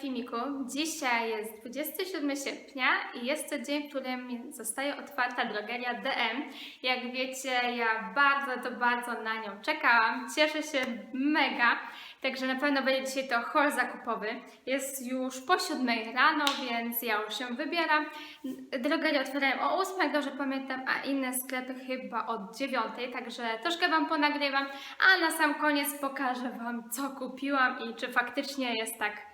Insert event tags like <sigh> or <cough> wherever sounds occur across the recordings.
filmiku. Dzisiaj jest 27 sierpnia i jest to dzień, w którym zostaje otwarta drogeria DM. Jak wiecie, ja bardzo, to bardzo na nią czekałam. Cieszę się mega, także na pewno będzie dzisiaj to haul zakupowy. Jest już po 7 rano, więc ja już się wybieram. Drogerię otwierają o 8, dobrze pamiętam, a inne sklepy chyba od 9, także troszkę Wam ponagrywam, a na sam koniec pokażę Wam, co kupiłam i czy faktycznie jest tak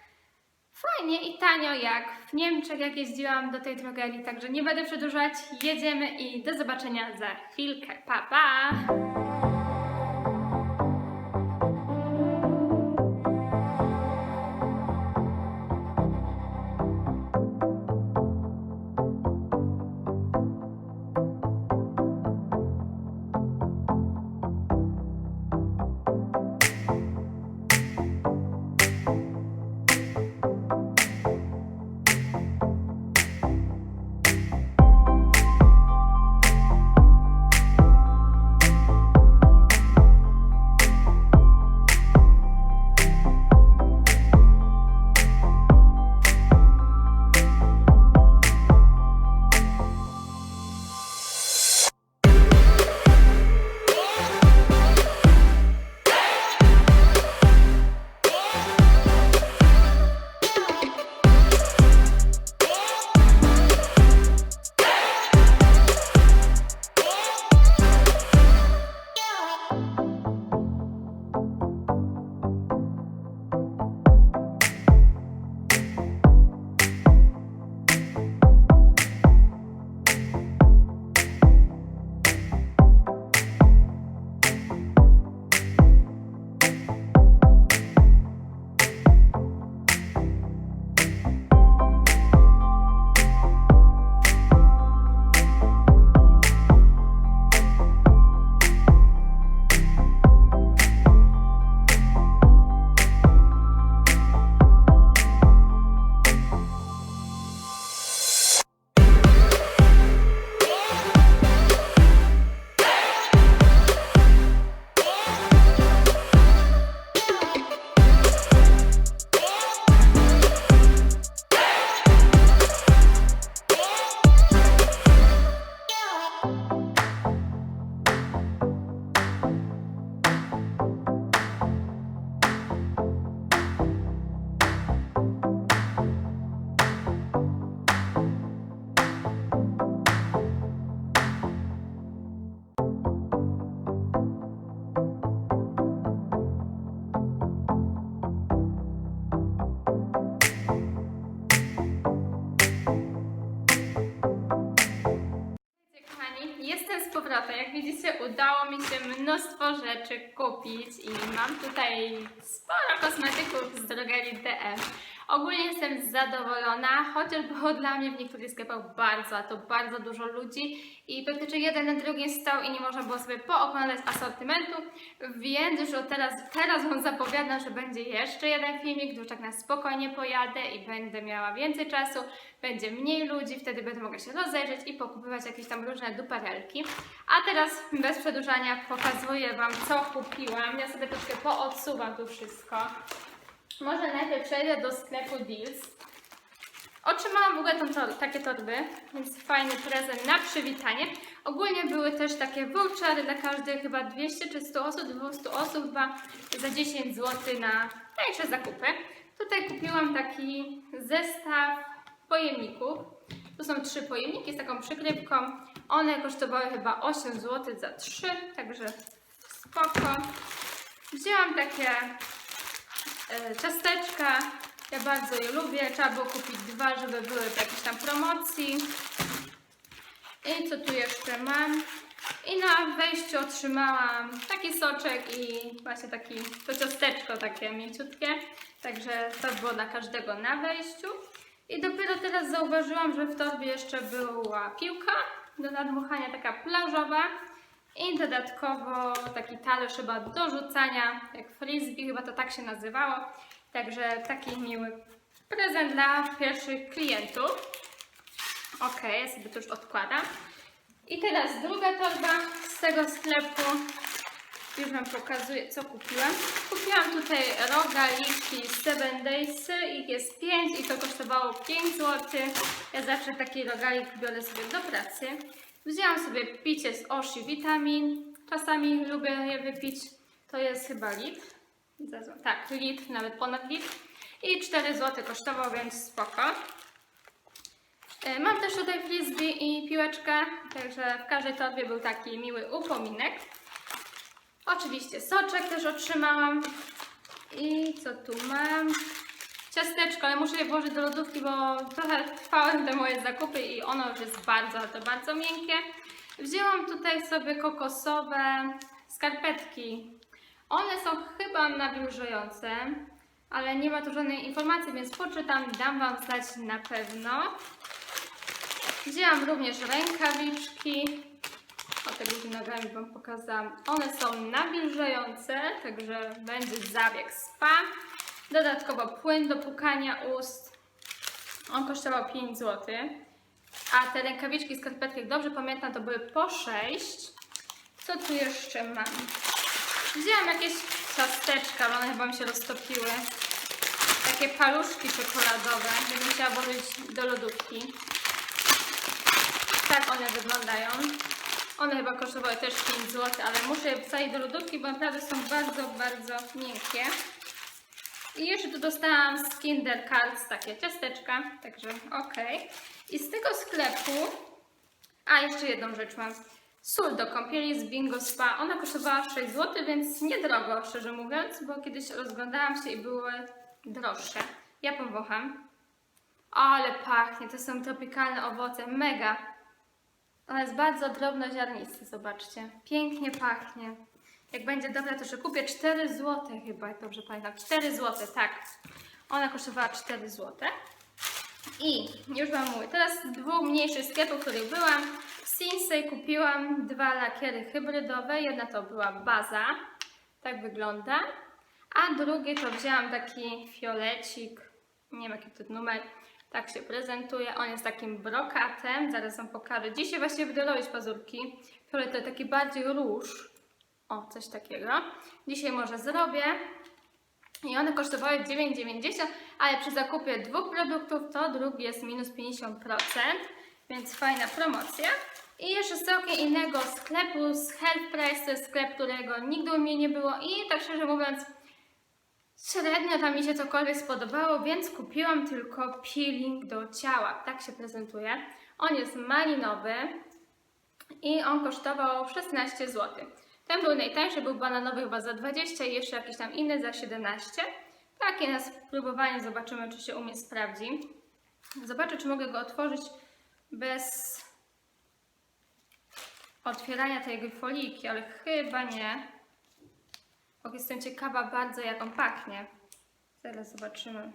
fajnie i tanio jak w Niemczech, jak jeździłam do tej drogerii. Także nie będę przedłużać, jedziemy i do zobaczenia za chwilkę. Pa, pa! Mi się mnóstwo rzeczy kupić i mam tutaj sporo kosmetyków z drogerii DM. Ogólnie jestem zadowolona, chociaż było <laughs> dla mnie w niektórych sklepach bardzo, to bardzo dużo ludzi i praktycznie jeden na drugim stał i nie można było sobie pooglądać asortymentu, więc już od teraz, teraz Wam zapowiadam, że będzie jeszcze jeden filmik, już tak na spokojnie pojadę i będę miała więcej czasu, będzie mniej ludzi, wtedy będę mogła się rozejrzeć i pokupywać jakieś tam różne duperelki. A teraz bez przedłużania pokazuję Wam, co kupiłam. Ja sobie troszkę poodsuwam tu wszystko. Może najpierw przejdę do sklepu Deals. Otrzymałam w ogóle tą tor- takie torby, więc fajny prezent na przywitanie. Ogólnie były też takie vouchery dla każdej, chyba 200 czy 100 osób, 200 osób, chyba za 10 zł na tańsze zakupy. Tutaj kupiłam taki zestaw pojemników. Tu są trzy pojemniki z taką przykrywką. One kosztowały chyba 8 zł za 3, także spoko. Wzięłam takie ciasteczka. Ja bardzo je lubię. Trzeba było kupić dwa, żeby były w jakiejś tam promocji. I co tu jeszcze mam? I na wejściu otrzymałam taki soczek i właśnie taki, to ciasteczko takie mięciutkie. Także to było dla każdego na wejściu. I dopiero teraz zauważyłam, że w torbie jeszcze była piłka do nadmuchania, taka plażowa. I dodatkowo taki talerz chyba do rzucania, jak frisbee, chyba to tak się nazywało. Także taki miły prezent dla pierwszych klientów. Ok, ja sobie to już odkładam. I teraz druga torba z tego sklepu. Już Wam pokazuję, co kupiłam. Kupiłam tutaj rogaliczki z 7 Days, ich jest 5 i to kosztowało 5 zł. Ja zawsze taki rogalik biorę sobie do pracy. Wzięłam sobie picie z Oshi Vitamin. Czasami lubię je wypić. To jest chyba litr. Tak, litr, nawet ponad litr. I 4 zł kosztował, więc spoko. E, Mam też tutaj frisbee i piłeczkę, także w każdej torbie był taki miły upominek. Oczywiście soczek też otrzymałam. I co tu mam? Ciasteczko, ale muszę je włożyć do lodówki, bo trochę trwały te moje zakupy i ono już jest bardzo, ale to bardzo miękkie. Wzięłam tutaj sobie kokosowe skarpetki. One są chyba nawilżające, ale nie ma tu żadnej informacji, więc poczytam dam Wam znać na pewno. Wzięłam również rękawiczki. O, te góry nogami Wam pokazałam. One są nawilżające, także będzie zabieg spa. Dodatkowo płyn do pukania ust. On kosztował 5 zł. A te rękawiczki, skarpetki, jak dobrze pamiętam, to były po 6. Co tu jeszcze mam? Wzięłam jakieś ciasteczka, ale one chyba mi się roztopiły. Takie paluszki czekoladowe. Będę musiała włożyć do lodówki. Tak one wyglądają. One chyba kosztowały też 5 zł, ale muszę je do lodówki, bo naprawdę są bardzo, bardzo miękkie. I jeszcze tu dostałam z Kinder Cards takie ciasteczka, także okej. I z tego sklepu, a jeszcze jedną rzecz mam. Sól do kąpieli z Bingo Spa. Ona kosztowała 6 zł, więc niedrogo, szczerze mówiąc, bo kiedyś rozglądałam się i były droższe. Ja powącham. Ale pachnie, to są tropikalne owoce, mega. Ona jest bardzo drobnoziarnista, zobaczcie. Pięknie pachnie. Jak będzie dobra, to jeszcze kupię 4 zł chyba, jak dobrze pamiętam. 4 zł, tak. Ona kosztowała 4 zł. I już Wam mówię, teraz z dwóch mniejszych sklepów, w których byłam, w Sinsei kupiłam dwa lakiery hybrydowe. Jedna to była baza, tak wygląda. A drugie to wzięłam taki fiolecik, nie wiem jaki to numer, tak się prezentuje. On jest takim brokatem, zaraz Wam pokażę. Dzisiaj właśnie będę robić pazurki. Fiolet to taki bardziej róż. O, coś takiego. Dzisiaj może zrobię. I one kosztowały 9,90, ale przy zakupie dwóch produktów to drugi jest minus 50%, więc fajna promocja. I jeszcze z całkiem innego sklepu, z Health Price, to jest sklep, którego nigdy u mnie nie było i tak szczerze mówiąc, średnio tam mi się cokolwiek spodobało, więc kupiłam tylko peeling do ciała. Tak się prezentuje. On jest malinowy i on kosztował 16 zł. Ten był najtańszy, był bananowy chyba za 20 i jeszcze jakiś tam inny za 17. Takie na spróbowanie, zobaczymy czy się u mnie sprawdzi. Zobaczę czy mogę go otworzyć bez otwierania tej foliki, ale chyba nie. Bo jestem ciekawa bardzo jak on pachnie. Zaraz zobaczymy.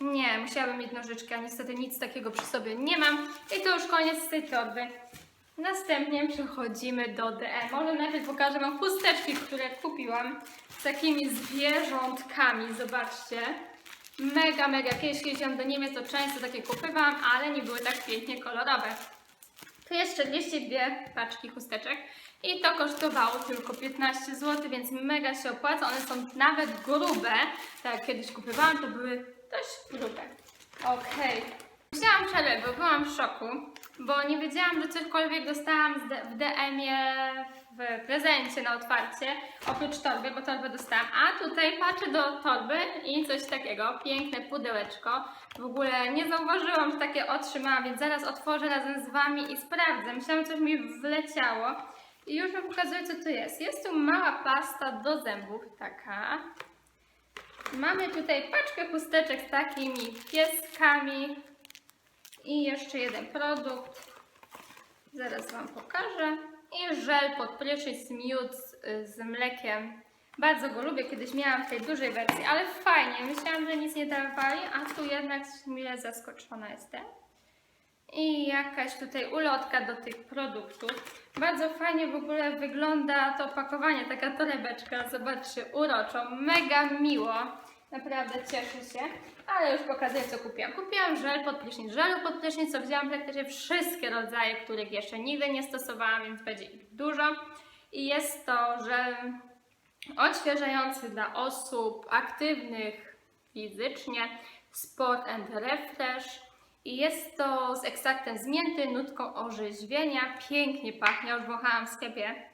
Nie, musiałabym mieć nożyczkę, a niestety nic takiego przy sobie nie mam. I to już koniec tej torby. Następnie przechodzimy do DM. Może najpierw pokażę Wam chusteczki, które kupiłam z takimi zwierzątkami. Zobaczcie. Mega, mega. Kiedyś jeździłam do Niemiec, to często takie kupywałam, ale nie były tak pięknie kolorowe. Tu jest 42 paczki chusteczek i to kosztowało tylko 15 zł, więc mega się opłaca. One są nawet grube. Tak jak kiedyś kupowałam, to były dość grube. Okej. Wzięłam przerwę, bo byłam w szoku, bo nie wiedziałam, że cośkolwiek dostałam w DM-ie w prezencie na otwarcie, oprócz torby, bo torbę dostałam. A tutaj patrzę do torby i coś takiego, piękne pudełeczko. W ogóle nie zauważyłam, że takie otrzymałam, więc zaraz otworzę razem z Wami i sprawdzę. Myślałam, że coś mi wleciało. I już Wam pokazuję, co tu jest. Jest tu mała pasta do zębów, taka. Mamy tutaj paczkę chusteczek z takimi pieskami. I jeszcze jeden produkt. Zaraz Wam pokażę. I żel pod prysznic miód z, z mlekiem. Bardzo go lubię, kiedyś miałam w tej dużej wersji, ale fajnie. Myślałam, że nic nie dawali, a tu jednak mile zaskoczona jestem. I jakaś tutaj ulotka do tych produktów. Bardzo fajnie w ogóle wygląda to opakowanie, taka torebeczka. Zobaczcie, uroczo, mega miło. Naprawdę cieszę się. Ale już pokazuję, co kupiłam. Kupiłam żel pod prysznic. Żelu pod prysznic, co wzięłam praktycznie wszystkie rodzaje, których jeszcze nigdy nie stosowałam, więc będzie ich dużo. i jest to żel odświeżający dla osób aktywnych fizycznie, sport and refresh i jest to z ekstraktem z nutką orzeźwienia, pięknie pachnie, już wąchałam w sklepie.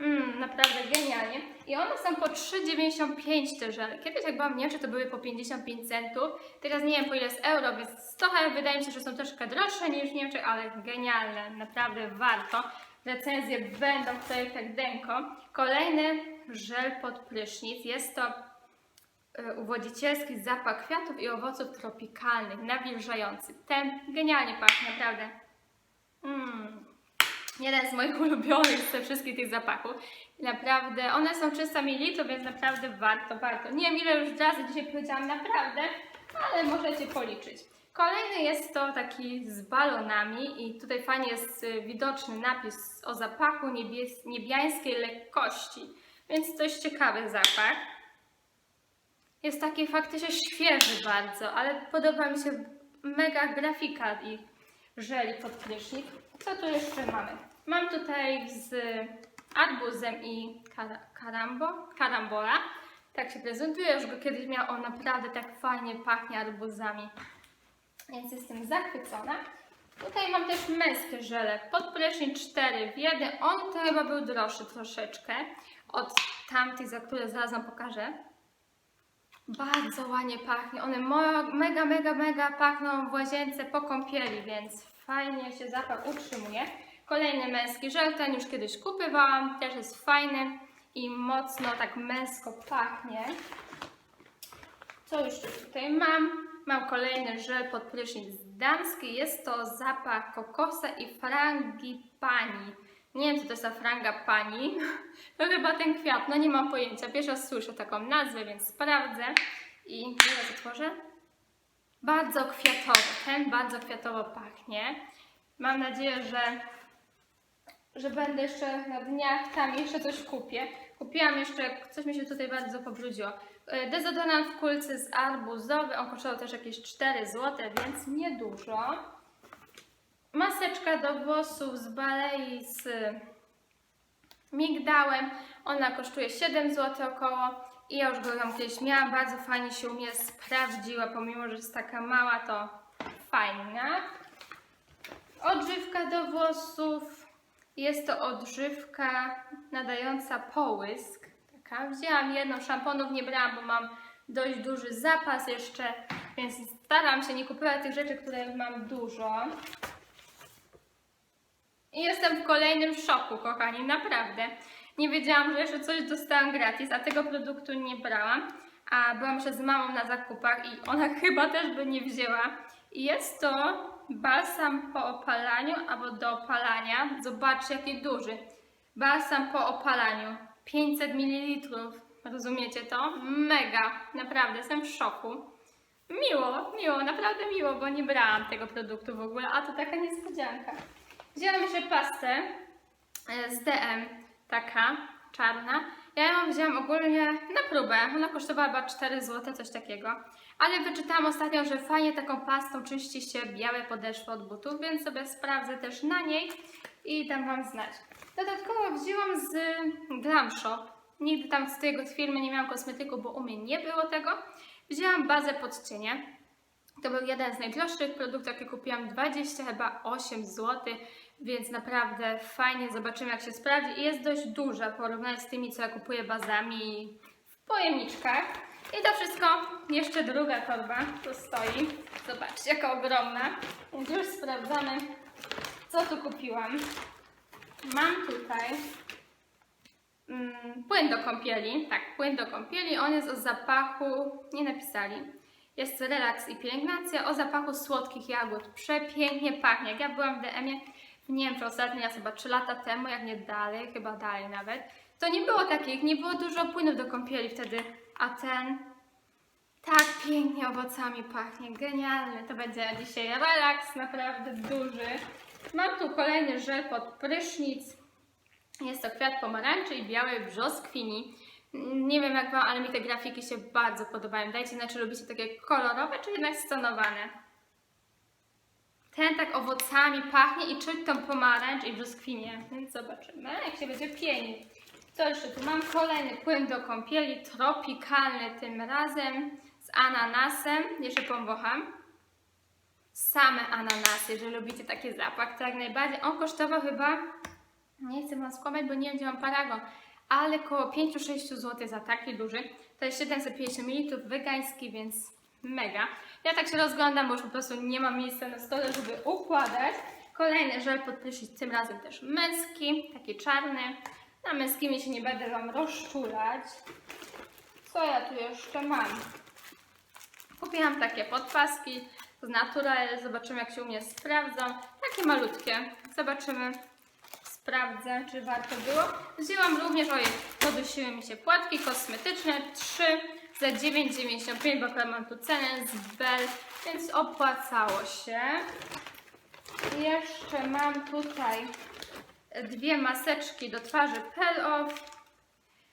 Mmm, naprawdę genialnie. I one są po 3,95 te. Kiedyś jak byłam w Niemczech to były po 55 centów. Teraz nie wiem po ile jest euro, więc trochę wydaje mi się, że są troszkę droższe niż w Niemczech, ale genialne. Naprawdę warto. Recenzje będą tutaj tak denko. Kolejny żel pod prysznic. Jest to e, uwodzicielski zapach kwiatów i owoców tropikalnych, nawilżający. Ten genialnie pachnie, naprawdę. Mmm jeden z moich <laughs> ulubionych ze wszystkich tych zapachów. I naprawdę, one są 300 ml, więc naprawdę warto, warto. Nie wiem ile już razy dzisiaj powiedziałam naprawdę, ale możecie policzyć. Kolejny jest to taki z balonami i tutaj fajnie jest y, widoczny napis o zapachu niebies- niebiańskiej lekkości, więc dość ciekawy zapach. Jest taki faktycznie świeży bardzo, ale podoba mi się mega grafika ich żeli pod. Co tu jeszcze mamy? Mam tutaj z arbuzem i kar karambo, karambola. Tak się prezentuje, już go kiedyś miał, on naprawdę tak fajnie pachnie arbuzami. Więc jestem zachwycona. Tutaj mam też męskie żele, pod prysznic 4 w 1. On to chyba był droższy troszeczkę od tamtych, za które zaraz wam pokażę. Bardzo ładnie pachnie. One mega, mega, mega pachną w łazience po kąpieli, więc fajnie się zapach utrzymuje. Kolejny męski żel, ten już kiedyś kupywałam, też jest fajny i mocno tak męsko pachnie. Co jeszcze tutaj mam? Mam kolejny żel pod prysznic damski. Jest to zapach kokosa i frangipani. Nie wiem, co to jest ta frangipani. <laughs> To chyba ten kwiat, no nie mam pojęcia. Pierwszy raz słyszę taką nazwę, więc sprawdzę. I teraz otworzę. Bardzo kwiatowo. Ten bardzo kwiatowo pachnie. Mam nadzieję, że, że będę jeszcze na dniach tam jeszcze coś kupię. Kupiłam jeszcze, coś mi się tutaj bardzo pobrudziło. E, Dezodorant w kulce z arbuzowy. On kosztował też jakieś 4 zł, więc niedużo. Maseczka do włosów z balei z migdałem. Ona kosztuje 7 zł około. I ja już go tam kiedyś miałam. Bardzo fajnie się u mnie sprawdziła, pomimo, że jest taka mała, to fajna. Odżywka do włosów. Jest to odżywka nadająca połysk. Taka. Wzięłam jedną, szamponów nie brałam, bo mam dość duży zapas jeszcze, więc staram się nie kupować tych rzeczy, które mam dużo. I jestem w kolejnym szoku, kochani, naprawdę. Nie wiedziałam, że jeszcze coś dostałam gratis, a tego produktu nie brałam. A byłam jeszcze z mamą na zakupach i ona <laughs> chyba też by nie wzięła. I jest to balsam po opalaniu albo do opalania. Zobaczcie, jaki duży. Balsam po opalaniu. 500 ml. Rozumiecie to? Mega. Naprawdę, jestem w szoku. Miło, miło, naprawdę miło, bo nie brałam tego produktu w ogóle, a to taka niespodzianka. Wzięłam jeszcze pastę e, z DM, taka czarna. Ja ją wzięłam ogólnie na próbę. Ona kosztowała chyba 4 zł, coś takiego. Ale wyczytałam ostatnio, że fajnie taką pastą czyści się białe podeszwy od butów, więc sobie sprawdzę też na niej i dam Wam znać. Dodatkowo wzięłam z Glam Shop. Nigdy tam z tego firmy nie miałam kosmetyku, bo u mnie nie było tego. Wzięłam bazę pod cienie. To był jeden z najdroższych produktów, jakie kupiłam, 20 chyba 8 zł, więc naprawdę fajnie, zobaczymy jak się sprawdzi i jest dość duża w porównaniu z tymi, co ja kupuję bazami w pojemniczkach. I to wszystko, jeszcze druga torba tu stoi, zobaczcie jaka ogromna, więc już sprawdzamy, co tu kupiłam. Mam tutaj mm, płyn do kąpieli, tak, płyn do kąpieli, on jest o zapachu, nie napisali, jest relaks i pielęgnacja. O zapachu słodkich jagód. Przepięknie pachnie. Jak ja byłam w DM-ie, nie wiem czy ostatni raz chyba 3 lata temu, jak nie dalej, chyba dalej nawet, to nie było takich, nie było dużo płynów do kąpieli wtedy, a ten tak pięknie owocami pachnie, genialny. To będzie dzisiaj relaks, naprawdę duży. Mam tu kolejny żel pod prysznic. Jest to kwiat pomarańczy i białej brzoskwini. Nie wiem jak Wam, ale mi te grafiki się bardzo podobają. Dajcie znać, czy lubicie takie kolorowe, czy jednak stonowane. Ten tak owocami pachnie i czuć tą pomarańcz i brzoskwinię. Więc zobaczymy, jak się będzie pienił. Co jeszcze tu mam? Kolejny płyn do kąpieli, tropikalny tym razem z ananasem. Jeszcze powącham. Same ananasy, jeżeli lubicie taki zapach, to jak najbardziej. On kosztował chyba, nie chcę wam skłamać, bo nie wiem, gdzie mam paragon, ale około 5-6 zł za taki duży. To jest 750 ml, wegański, więc mega. Ja tak się rozglądam, bo już po prostu nie mam miejsca na stole, żeby układać. Kolejny żel pod tym razem też męski, taki czarny. Na męskimi się nie będę Wam rozczulać. Co ja tu jeszcze mam? Kupiłam takie podpaski z Natural, zobaczymy jak się u mnie sprawdzą. Takie malutkie, zobaczymy, sprawdzę czy warto było. Wzięłam również, ojej, podusiły mi się płatki kosmetyczne, 3 za 9,95, bo mam tu cenę z Bell, więc opłacało się. Jeszcze mam tutaj dwie maseczki do twarzy Peel Off.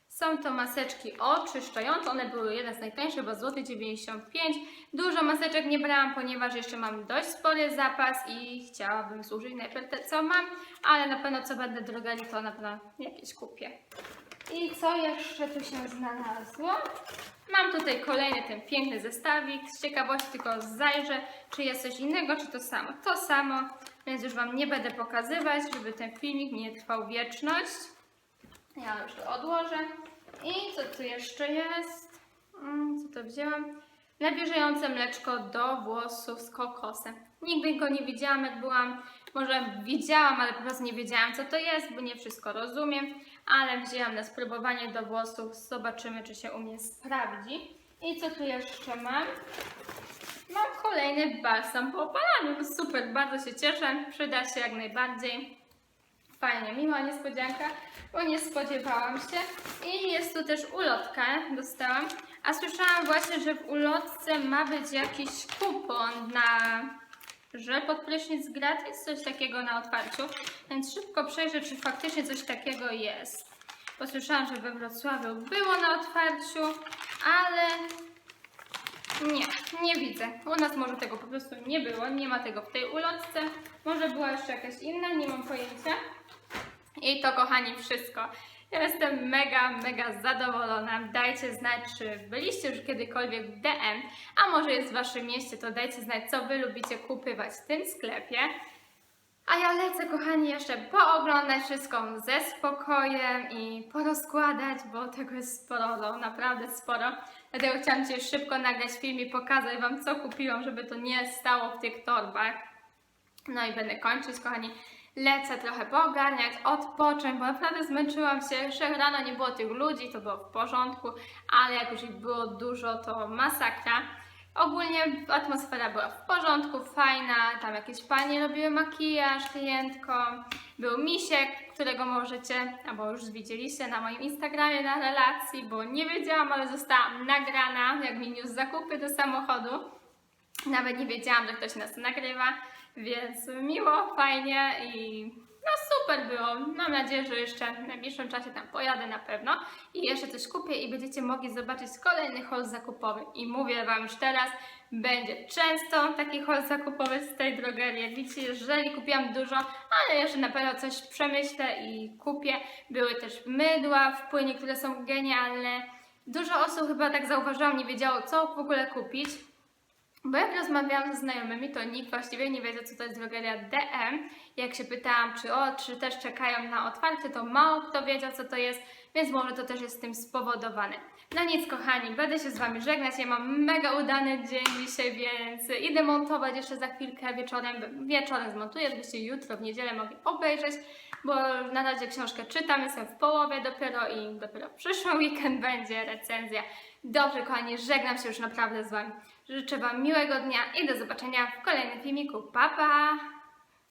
Są to maseczki oczyszczające, one były jeden z najtańszych, bo złoty 95. Dużo maseczek nie brałam, ponieważ jeszcze mam dość spory zapas i chciałabym zużyć najpierw te, co mam, ale na pewno co będę drogali, to na pewno jakieś kupię. I co jeszcze tu się znalazło? Mam tutaj kolejny ten piękny zestawik. Z ciekawości tylko zajrzę, czy jest coś innego, czy to samo. To samo, więc już Wam nie będę pokazywać, żeby ten filmik nie trwał wieczność. Ja już to odłożę. I co tu jeszcze jest? Mm, Co to wzięłam? Nawilżające mleczko do włosów z kokosem. Nigdy go nie widziałam, jak byłam. Może widziałam, ale po prostu nie wiedziałam, co to jest, bo nie wszystko rozumiem. Ale wzięłam na spróbowanie do włosów. Zobaczymy, czy się u mnie sprawdzi. I co tu jeszcze mam? Mam kolejny balsam po opalaniu. Super, bardzo się cieszę. Przyda się jak najbardziej. Fajnie, miła niespodzianka, bo nie spodziewałam się. I jest tu też ulotka, dostałam. A słyszałam właśnie, że w ulotce ma być jakiś kupon na żel pod prysznic gratis, coś takiego na otwarciu. Więc szybko przejrzę, czy faktycznie coś takiego jest. Bo słyszałam, że we Wrocławiu było na otwarciu, ale nie, nie widzę. U nas może tego po prostu nie było, nie ma tego w tej ulotce. Może była jeszcze jakaś inna, nie mam pojęcia. I to kochani wszystko. Ja jestem mega, mega zadowolona. Dajcie znać, czy byliście już kiedykolwiek w DM, a może jest w waszym mieście, to dajcie znać, co wy lubicie kupywać w tym sklepie. A ja lecę, kochani, jeszcze pooglądać wszystko ze spokojem i porozkładać, bo tego jest sporo, no, naprawdę sporo. Dlatego chciałam Cię szybko nagrać film i pokazać Wam, co kupiłam, żeby to nie stało w tych torbach. No i będę kończyć, kochani. Lecę trochę poogarniać, odpocząć, bo naprawdę zmęczyłam się. Jeszcze rano nie było tych ludzi, to było w porządku, ale jak już ich było dużo, to masakra. Ogólnie atmosfera była w porządku, fajna, tam jakieś panie robiły makijaż klientkom, był misiek, którego możecie, albo już widzieliście na moim Instagramie na relacji, bo nie wiedziałam, ale zostałam nagrana, jak mi niósł zakupy do samochodu. Nawet nie wiedziałam, że ktoś nas nagrywa, więc miło, fajnie i no super było. Mam nadzieję, że jeszcze w najbliższym czasie tam pojadę na pewno i jeszcze coś kupię i będziecie mogli zobaczyć kolejny haul zakupowy. I mówię Wam już teraz, będzie często taki haul zakupowy z tej drogerii. Jak widzicie, jeżeli kupiłam dużo, ale jeszcze na pewno coś przemyślę i kupię. Były też mydła w płynie, które są genialne. Dużo osób chyba tak zauważyłam, nie wiedziało co w ogóle kupić. Bo jak rozmawiałam ze znajomymi, to nikt właściwie nie wiedział, co to jest drogeria DM. Jak się pytałam, czy, o, czy też czekają na otwarcie, to mało kto wiedział, co to jest, więc może to też jest tym spowodowane. No nic, kochani, będę się z Wami żegnać. Ja mam mega udany dzień dzisiaj, więc idę montować jeszcze za chwilkę wieczorem. Wieczorem zmontuję, żebyście jutro w niedzielę mogli obejrzeć, bo na razie książkę czytam, jestem w połowie dopiero i dopiero przyszły weekend będzie recenzja. Dobrze, kochani, żegnam się już naprawdę z Wami. Życzę Wam miłego dnia i do zobaczenia w kolejnym filmiku. Pa, pa!